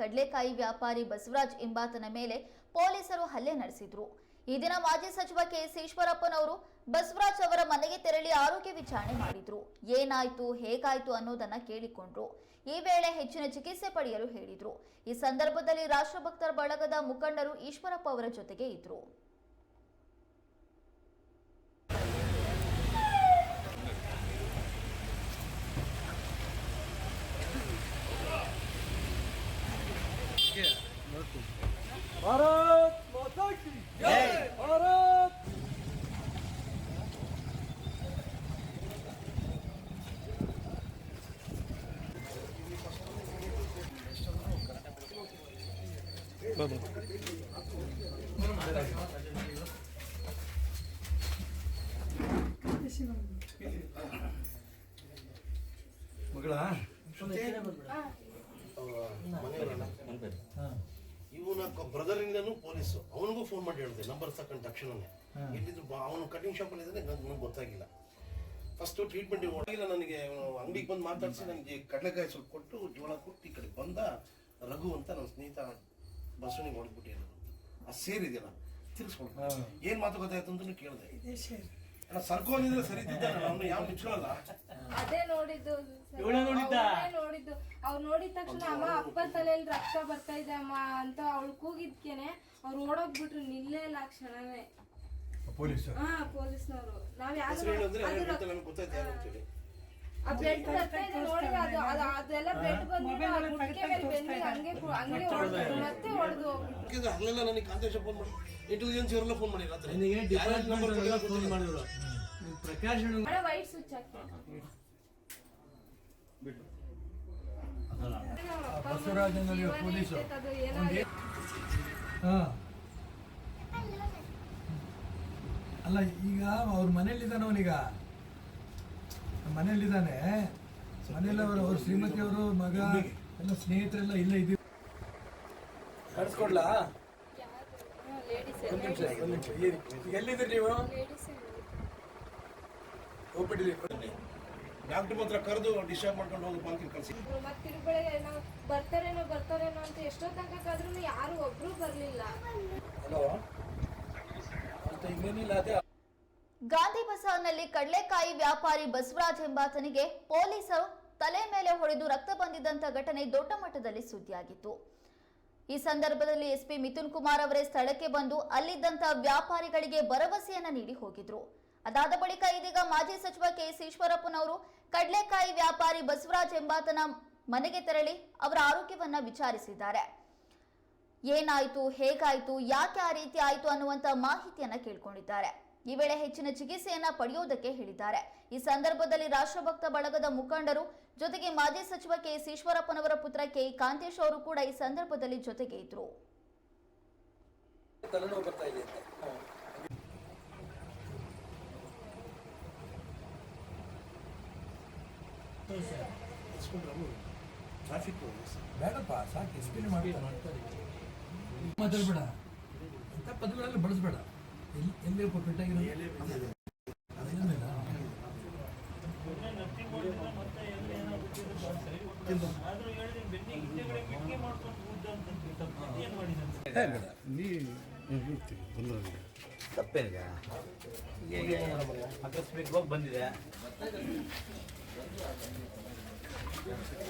ಕಡ್ಲೆಕಾಯಿ ವ್ಯಾಪಾರಿ ಬಸವರಾಜ್ ಎಂಬಾತನ ಮೇಲೆ ಪೊಲೀಸರು ಹಲ್ಲೆ ನಡೆಸಿದ್ರು. ಈ ದಿನ ಮಾಜಿ ಸಚಿವ ಕೆಎಸ್ ಈಶ್ವರಪ್ಪನವರು ಬಸವರಾಜ್ ಅವರ ಮನೆಗೆ ತೆರಳಿ ಆರೋಗ್ಯ ವಿಚಾರಣೆ ಮಾಡಿದ್ರು. ಏನಾಯ್ತು, ಹೇಗಾಯ್ತು ಅನ್ನೋದನ್ನ ಕೇಳಿಕೊಂಡ್ರು. ಈ ವೇಳೆ ಹೆಚ್ಚಿನ ಚಿಕಿತ್ಸೆ ಪಡೆಯಲು ಹೇಳಿದ್ರು. ಈ ಸಂದರ್ಭದಲ್ಲಿ ರಾಷ್ಟ್ರಭಕ್ತರ ಬಳಗದ ಮುಖಂಡರು ಈಶ್ವರಪ್ಪ ಅವರ ಜೊತೆಗೆ ಇದ್ರು. ભારત માતા કી જય ભારત ಮಗಳ ಮನೆಯವರಲ್ಲ ಬ್ರದರ್ ಇಂದನು ಪೊಲೀಸ್. ಅವನಿಗೂ ಫೋನ್ ಮಾಡಿ ಹೇಳಿದೆ ನಂಬರ್ ತಗೊಂಡ ತಕ್ಷಣನೇ. ಎಲ್ಲಿದ್ರು ಅವನು ಕಟಿಂಗ್ ಶಾಪ್ ಅಲ್ಲಿ ಇದ್ದಾನೆ ನನಗೆ ಗೊತ್ತಾಗಿಲ್ಲ. ಫಸ್ಟ್ ಟ್ರೀಟ್ಮೆಂಟ್ ಇಲ್ಲ ನನಗೆ ಅಂಗಡಿಗೆ ಬಂದು ಮಾತಾಡಿಸಿ ನನಗೆ ಕಡಲೆಕಾಯಿ ಸ್ವಲ್ಪ ಕೊಟ್ಟು ಜೋಳ ಕೊಟ್ಟು ಈ ಕಡೆ ಬಂದ ರಘು ಅಂತ ನನ್ನ ಸ್ನೇಹಿತ ಬಸವನಿಗೆ ಹೊಡೆದ್ಬಿಟ್ಟಿರೋದು ಆ ಸೇರಿದೆಯಲ್ಲ ತಿರ್ಸ್ಕೊಂಡು ಏನ್ ಮಾತು ಗೊತ್ತಾಯ್ತು ಅಂತ ಕೇಳಿದೆ. ಸರ್ಕೋನಿದ್ರೆ ಸರಿ. ಅವನು ಯಾವ ಮುಚ್ಕೊಳ್ಳಲ್ಲ. ಅದೇ ನೋಡಿದ್ದು. ಇವಳೇ ನೋಡಿದ್ದ? ಅವ್ನೇ ನೋಡಿದ್ದು. ಅವ್ರು ನೋಡಿದ ತಕ್ಷಣ ಅಮ್ಮ ಅಪ್ಪ ತಲೆಯಲ್ಲಿ ರಕ್ತ ಬರ್ತಾ ಇದೆ ಅಮ್ಮ ಅಂತ ಅವಳು ಕೂಗಿದ್ಕೇನೆ ಅವ್ರು ಓಡೋಗ್ಬಿಟ್ರು ನಿಲ್ಲೇ ಇಲ್ಲ ಆ ಕ್ಷಣನೇ ಪೊಲೀಸ್ ಹಾ ಪೊಲೀಸ್ನವರು. ನಾವ್ ಹೆಸರು ಹೇಳಿದ್ರೆ ಯಾರು ಗೊತ್ತಾಯ್ತು ನನಗೆ ಗೊತ್ತಾಯ್ತು ಯಾರು ಅಂತೇಳಿ ಆ ಬ್ಲಡ್ ಬರ್ತಾ ಇದೆ ನೋಡಿ ಅದು ಅದು ಅದೆಲ್ಲ ಬ್ಲಡ್ ಬಂದ್ಬಿಟ್ಟು ಆ ಗುಟ್ಕೆ ಮೇಲೆ ಬೆಂದಿಗೆ ಹಂಗೆ ಕು- ಹಂಗೆ ಮತ್ತೆ ಹೊಡೆದು ಹೋಗ್ಬಿಟ್ರು. ಯಾಕೆಂದ್ರೆ ಅಲ್ಲೆಲ್ಲ ನನಗೆ ಕಾಂತೇಶ ಫೋನ್ ಮಾಡಿ. ಇಂಟೆಲಿಜೆನ್ಸ್ ಫೋನ್ ಮಾಡಿ ರಾತ್ರಿ ನನಗೆ ಯಾರ್ಯಾರ್ number ಕೊಟ್ಟಿಲ್ಲ ಫೋನ್. ಮಾಡಿದ್ರು? ಪ್ರಕಾಶ್ ವೈಟ್ ಸ್ವಿಚ್ ಬಸವರಾಜನಲ್ಲಿ ಪೊಲೀಸು. ಅಲ್ಲ ಈಗ ಅವ್ರ ಮನೇಲಿದ್ದಾನೆ ಅವನೀಗ. ಮನೇಲಿದ್ದಾನೆ ಮನೇಲಿ ಅವರು ಅವ್ರ ಶ್ರೀಮತಿ ಅವರು ಮಗ ಎಲ್ಲ ಸ್ನೇಹಿತರೆಲ್ಲ ಇಲ್ಲೇ ಇದ್ದೀವಿ. ಕಳ್ಸ್ಕೊಡ್ಲಾ? ಲೇಡೀಸ್ ಒಂದ್ ನಿಮಿಷ ಒಂದ್ ನಿಮಿಷ ಈಗ ಎಲ್ಲಿದ್ದೀರಿ ನೀವು? ಹೋಗ್ಬಿಟ್ಟಿದ್ದೀರಿ ಡಾಕ್ಟರ್ ಮಾತ್ರ ಕರೆದು ಡಿಸ್ಚಾರ್ಜ್ ಮಾಡ್ಕೊಂಡು ಹೋಗಿ ಬಾಂಕಿ ಕಳಿಸಿ ಮತ್ತೆ ತಿರುಗಡೆ ನಾವು ಬರ್ತಾರೇನೋ ಬರ್ತಾರೇನೋ ಅಂತ ಎಷ್ಟೋ ತನಕ ಕಾದ್ರೂ ಯಾರು ಒಬ್ರು ಬರ್ಲಿಲ್ಲ. ಹಲೋ? ಅಂತ ಇನ್ನೇನಿಲ್ಲ ಅದೇ. ಗಾಂಧಿ ಬಜಾರ್ನಲ್ಲಿ ಕಡಲೆಕಾಯಿ ವ್ಯಾಪಾರಿ ಬಸವರಾಜ್ ಎಂಬಾತನಿಗೆ ಪೊಲೀಸರು ತಲೆ ಮೇಲೆ ಹೊಡೆದು ರಕ್ತ ಬಂದಿದ್ದಂತ ಘಟನೆ ದೊಡ್ಡ ಮಟ್ಟದಲ್ಲಿ ಸುದ್ದಿಯಾಗಿತ್ತು. ಈ ಸಂದರ್ಭದಲ್ಲಿ ಎಸ್ಪಿ ಮಿಥುನ್ ಕುಮಾರ್ ಅವರೇ ಸ್ಥಳಕ್ಕೆ ಬಂದು ಅಲ್ಲಿದ್ದಂತ ವ್ಯಾಪಾರಿಗಳಿಗೆ ಭರವಸೆಯನ್ನ ನೀಡಿ ಹೋಗಿದ್ರು. ಅದಾದ ಬಳಿಕ ಇದೀಗ ಮಾಜಿ ಸಚಿವ ಕೆಎಸ್ ಈಶ್ವರಪ್ಪನವರು, ಕಡಲೆಕಾಯಿ ವ್ಯಾಪಾರಿ ಬಸವರಾಜ್ ಎಂಬಾತನ ಮನೆಗೆ ತೆರಳಿ ಅವರ ಆರೋಗ್ಯವನ್ನ ವಿಚಾರಿಸಿದ್ದಾರೆ. ಏನಾಯ್ತು, ಹೇಗಾಯ್ತು, ಯಾಕೆ ಆ ರೀತಿ ಆಯ್ತು ಅನ್ನುವಂತ ಮಾಹಿತಿಯನ್ನ ಕೇಳ್ಕೊಂಡಿದ್ದಾರೆ. ಈ ವೇಳೆ ಹೆಚ್ಚಿನ ಚಿಕಿತ್ಸೆಯನ್ನ ಪಡೆಯುವುದಕ್ಕೆ ಹೇಳಿದ್ದಾರೆ. ಈ ಸಂದರ್ಭದಲ್ಲಿ ರಾಷ್ಟ್ರಭಕ್ತ ಬಳಗದ ಮುಖಂಡರು ಜೊತೆಗೆ ಮಾಜಿ ಸಚಿವ ಕೆಎಸ್ ಈಶ್ವರಪ್ಪನವರ ಪುತ್ರ ಕೆ ಕಾಂತೇಶ್ ಅವರು ಕೂಡ ಈ ಸಂದರ್ಭದಲ್ಲಿ ಜೊತೆಗೆ ಇದ್ರು ತಲೆನೋವು ಬರ್ತಾ ಇದೆ ಅಂತ ಟ್ರಾಫಿಕ್ ಬೇಡಪ್ಪ ಸಾಕು ಎಕ್ಸ್ಪ್ಲೇನ್ ಮಾಡಿ ಮಾಡ್ತಾರೆ ಮಾತಾಡ್ಬೇಡ ಇಂಥ ಪದಗಳೆಲ್ಲ ಬಳಸಬೇಡ ಎಲ್ಲಿ ಎಲ್ಲಿ ತಪ್ಪೇನಿಗ ಹೀಗೆ ಆಕಸ್ಮಿಕವಾಗಿ ಬಂದಿದೆ Yeah.